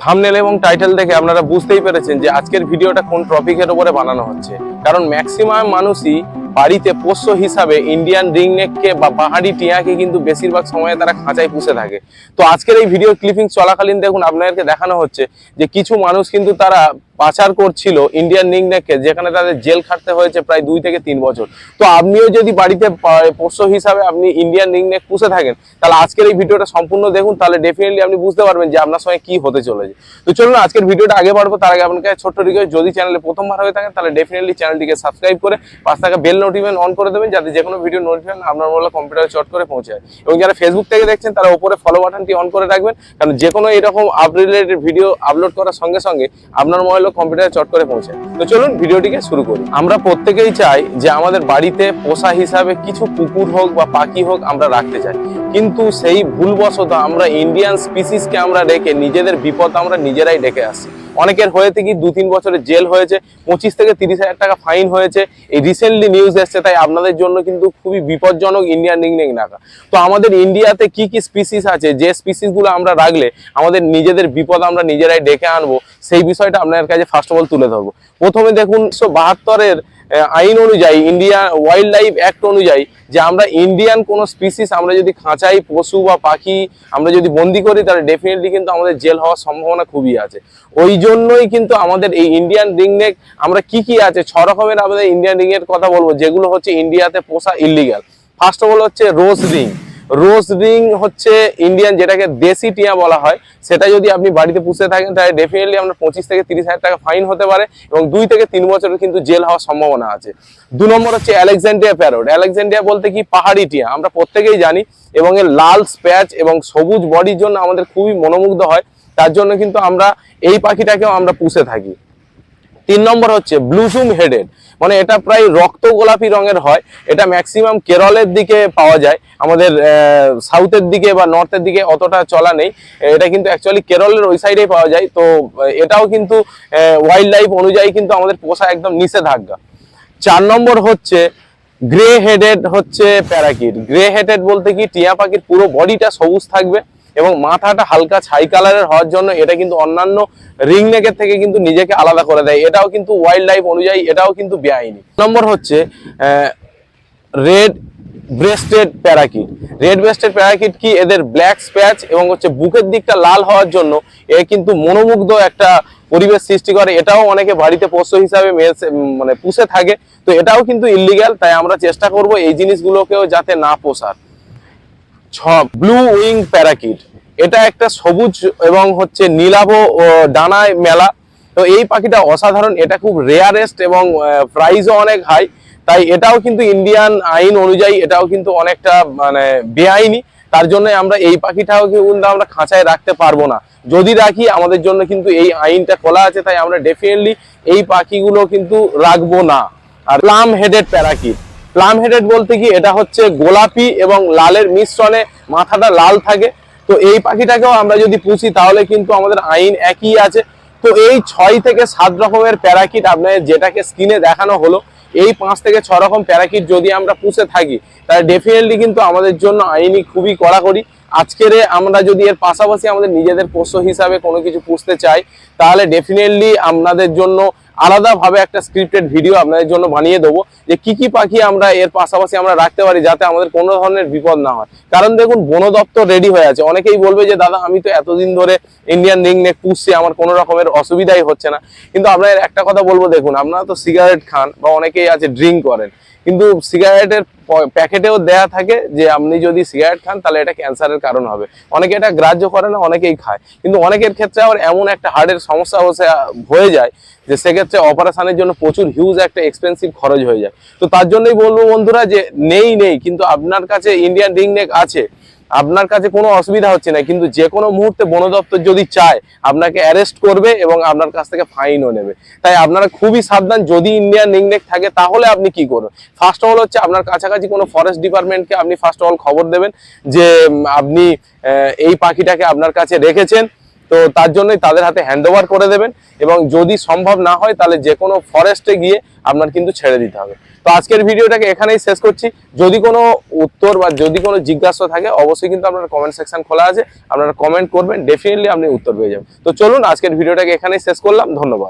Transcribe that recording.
Thumbnail এবং title দেখে আপনারা বুঝতেই পেরেছেন যে আজকের ভিডিওটা কোন টপিকের উপরে বানানো হচ্ছে। কারণ ম্যাক্সিমাম মানুষই বাড়িতে পোষ্য হিসাবে ইন্ডিয়ান রিংনেককে বা পাহাড়ি টিয়াকে কিন্তু বেশিরভাগ সময়ে তারা খাঁচায় পুষে থাকে। তো আজকের এই ভিডিও ক্লিপিং চলাকালীন দেখুন, আপনাদেরকে দেখানো হচ্ছে যে কিছু মানুষ কিন্তু তারা পাচার করছিল ইন্ডিয়ান রিংনেককে যেখানে তাদের জেল খাটতে হয়েছে প্রায় দুই থেকে তিন বছর। তো আপনিও যদি বাড়িতে পোষ্য হিসাবে আপনি ইন্ডিয়ান রিংনেক পুষে থাকেন, তাহলে আজকের এই ভিডিওটা সম্পূর্ণ দেখুন, তাহলে ডেফিনেটলি আপনি বুঝতে পারবেন যে আপনার সঙ্গে কি হতে চলেছে। তো চলুন, আজকের ভিডিওটা আগে বাড়বো, তার আগে আপনাকে ছোট্ট রিকোয়েস্ট যদি চ্যানেলে প্রথমবার হয়ে থাকেন, তাহলে ডেফিনেটলি চ্যানেলটিকে সাবস্ক্রাইব করে পাশ থাকা বেল নোটিফিকেশন অন করে দেবেন, যাতে যে কোনো ভিডিও নোটিফিকেশন আপনার মোবাইলে কম্পিউটারে চট করে পৌঁছে যায়। এবং যারা ফেসবুক থেকে দেখছেন, তারা উপরে ফলো বাটনটি অন করে রাখবেন, কারণ যে কোনো এরকম আপ রিলেটেড ভিডিও আপলোড করার সঙ্গে সঙ্গে আপনার মোবাইলে কম্পিউটারে চট করে পৌঁছে। তো চলুন ভিডিওটিকে শুরু করি। আমরা প্রত্যেকেই চাই যে আমাদের বাড়িতে পোষা হিসাবে কিছু কুকুর হোক বা পাখি হোক আমরা রাখতে চাই। কিন্তু সেই ভুলবশত আমরা ইন্ডিয়ান স্পিসিসকে আমরা ডেকে নিজেদের বিপদ আমরা নিজেরাই ডেকে আসছি। অনেকের হয়ে থেকে দু তিন বছরের জেল হয়েছে, পঁচিশ থেকে তিরিশ হাজার টাকা ফাইন হয়েছে। এই রিসেন্টলি নিউজ এসছে, তাই আপনাদের জন্য কিন্তু খুবই বিপজ্জনক ইন্ডিয়ান রিংনেক রাখা তো আমাদের ইন্ডিয়াতে কি কি স্পিসিস আছে, যে স্পিসিসগুলো আমরা রাখলে আমাদের নিজেদের বিপদ আমরা নিজেরাই ডেকে আনব, সেই বিষয়টা আপনার কাছে ফার্স্ট অফ অল তুলে ধরবো। প্রথমে দেখুন উনিশশো বাহাত্তরের আইন অনুযায়ী ইন্ডিয়া ওয়াইল্ড লাইফ অ্যাক্ট অনুযায়ী যে আমরা ইন্ডিয়ান কোনো স্পিসিস আমরা যদি খাঁচাই, পশু বা পাখি আমরা যদি বন্দি করি, তাহলে ডেফিনেটলি কিন্তু আমাদের জেল হওয়ার সম্ভাবনা খুবই আছে। ওই জন্যই কিন্তু আমাদের এই ইন্ডিয়ান রিংনেক আমরা কি কি আছে? ছ রকমের আমাদের ইন্ডিয়ান রিংয়ের কথা বলব, যেগুলো হচ্ছে ইন্ডিয়াতে পোষা ইলিগাল ফার্স্ট অফ অল হচ্ছে রোজ রিং রোজ রিং হচ্ছে ইন্ডিয়ান যেটাকে দেশি টিয়া বলা হয়, সেটা যদি আপনি বাড়িতে পুষে থাকেন, তাহলে ডেফিনেটলি আপনার পঁচিশ থেকে তিরিশ হাজার টাকা ফাইন হতে পারে এবং দুই থেকে তিন বছরের কিন্তু জেল হওয়ার সম্ভাবনা আছে। দু নম্বর হচ্ছে অ্যালেকজান্ড্রিয়া প্যারোড। অ্যালেকজান্ড্রিয়া বলতে কি? পাহাড়ি টিয়া। আমরা প্রত্যেকেই জানি এবং এর লাল স্প্যাচ এবং সবুজ বডির জন্য আমাদের খুবই মনোমুগ্ধ হয়। তার জন্য কিন্তু আমরা এই পাখিটাকেও আমরা পুষে থাকি। তিন নম্বর হচ্ছে ব্লুসুম হেডেড। মানে এটা প্রায় রক্ত গোলাপি রঙের হয়। এটা ম্যাক্সিমাম কেরলের দিকে পাওয়া যায়। আমাদের সাউথের দিকে বা নর্থের দিকে অতটা চলা নেই। এটা কিন্তু অ্যাকচুয়ালি কেরলের ওই সাইডেই পাওয়া যায়। তো এটাও কিন্তু ওয়াইল্ড লাইফ অনুযায়ী কিন্তু আমাদের পোষা একদম নিষেধাজ্ঞা। চার নম্বর হচ্ছে গ্রে হেডেড হচ্ছে প্যারাকিট গ্রে হেডেড বলতে কি, টিয়া পাখির পুরো বডিটা সবুজ থাকবে। এবং মাথাটা হালকা ছাই কালারের হওয়ার জন্য এটা কিন্তু অন্যান্য রিং নেকের থেকে কিন্তু নিজেকে আলাদা করে দেয়। এটাও কিন্তু ওয়াইল্ড লাইফ অনুযায়ী, এটাও কিন্তু বেআইনি। নম্বর হচ্ছে red breasted parakeet red breasted parakeet কি? এদের ব্ল্যাক স্প্যাচ এবং হচ্ছে বুকের দিকটা লাল হওয়ার জন্য এ কিন্তু মনোমুগ্ধ একটা পরিবেশ সৃষ্টি করে। এটাও অনেকে বাড়িতে পোষ্য হিসাবে মানে পুষে থাকে। তো এটাও কিন্তু ইলিগ্যাল তাই আমরা চেষ্টা করব এই জিনিসগুলোকেও যাতে না পোষার। ছ ব্লু উইং প্যারাকিট এটা একটা সবুজ এবং হচ্ছে নীলাভ ডানায় মেলা। তো এই পাখিটা অসাধারণ, এটা খুব রেয়ারেস্ট এবং প্রাইসও অনেক হাই তাই এটাও কিন্তু ইন্ডিয়ান আইন অনুযায়ী এটাও কিন্তু অনেকটা মানে বেআইনি। তার জন্য আমরা এই পাখিটাও কিন্তু আমরা খাঁচায় রাখতে পারব না। যদি রাখি, আমাদের জন্য কিন্তু এই আইনটা খোলা আছে, তাই আমরা ডেফিনেটলি এই পাখিগুলো কিন্তু রাখব না। আর plum headed parakeet plum headed বলতে কি এটা হচ্ছে গোলাপি এবং লালের মিশ্রণে মাথাটা লাল থাকে। তো এই পাখিটাকেও আমরা যদি পুষি, তাহলে কিন্তু আমাদের আইন একই আছে। তো এই ছয় থেকে সাত রকমের প্যারাকিট আপনাদের যেটাকে স্ক্রিনে দেখানো হলো, এই পাঁচ থেকে ছ রকম প্যারাকিট যদি আমরা পুষে থাকি, তাহলে ডেফিনেটলি কিন্তু আমাদের জন্য আইনি খুবই কড়াকড়ি। আজকের আমরা যদি এর পাশাপাশি আমাদের নিজেদের পোষ্য হিসাবে কোনো কিছু পুষতে চাই, তাহলে ডেফিনেটলি আপনাদের জন্য আলাদাভাবে একটা স্ক্রিপ্টেড ভিডিও আপনাদের জন্য বানিয়ে দেবো যে কি কি পাখি আমরা এর পাশাপাশি আমরা রাখতে পারি যাতে আমাদের কোনো ধরনের বিপদ না হয়। কারণ দেখুন, বন দপ্তর রেডি হয়ে আছে। অনেকেই বলবে যে, দাদা, আমি তো এতদিন ধরে ইন্ডিয়ান রিং নেক পুষছি, আমার কোনো রকমের অসুবিধাই হচ্ছে না। কিন্তু আপনার একটা কথা বলব, দেখুন, আপনারা তো সিগারেট খান বা অনেকেই আছে ড্রিঙ্ক করেন। কিন্তু সিগারেটের প্যাকেটেও দেয়া থাকে যে আপনি যদি সিগারেট খান, তাহলে এটা ক্যান্সারের কারণ হবে। অনেকে এটা গ্রাহ্য করে না, অনেকেই খায়। কিন্তু অনেকের ক্ষেত্রে আবার এমন একটা হার্টের সমস্যা হয়ে যায় যে সেক্ষেত্রে অপারেশনের জন্য প্রচুর হিউজ একটা এক্সপেন্সিভ খরচ হয়ে যায়। তো তার জন্যই বলব বন্ধুরা যে, নেই নেই। কিন্তু আপনার কাছে ইন্ডিয়ান রিং নেক আছে আপনার কাছে কোনো অসুবিধা হচ্ছে না, কিন্তু যে কোনো মুহূর্তে বন দপ্তর যদি চায়, আপনাকে অ্যারেস্ট করবে এবং আপনার কাছ থেকে ফাইনও নেবে। তাই আপনারা খুবই সাবধান, যদি ইন্ডিয়ান রিংনেক থাকে, তাহলে আপনি কি করবেন ফার্স্ট অফ অল হচ্ছে, আপনার কাছাকাছি কোনো ফরেস্ট ডিপার্টমেন্টকে আপনি ফার্স্ট অল খবর দেবেন যে আপনি এই পাখিটাকে আপনার কাছে রেখেছেন। তো তার জন্যই তাদের হাতে হ্যান্ড ওভার করে দেবেন এবং যদি সম্ভব না হয়, তাহলে যে কোনো ফরেস্টে গিয়ে আপনার কিন্তু ছেড়ে দিতে হবে। তো আজকের ভিডিওটাকে এখানেই শেষ করছি। যদি কোনো উত্তর বা যদি কোনো জিজ্ঞাসা থাকে, অবশ্যই কিন্তু আপনার কমেন্ট সেকশন খোলা আছে। আপনারা কমেন্ট করবেন ডেফিনেটলি আপনি উত্তর পেয়ে যাবেন। তো চলুন, আজকের ভিডিওটাকে এখানেই শেষ করলাম। ধন্যবাদ।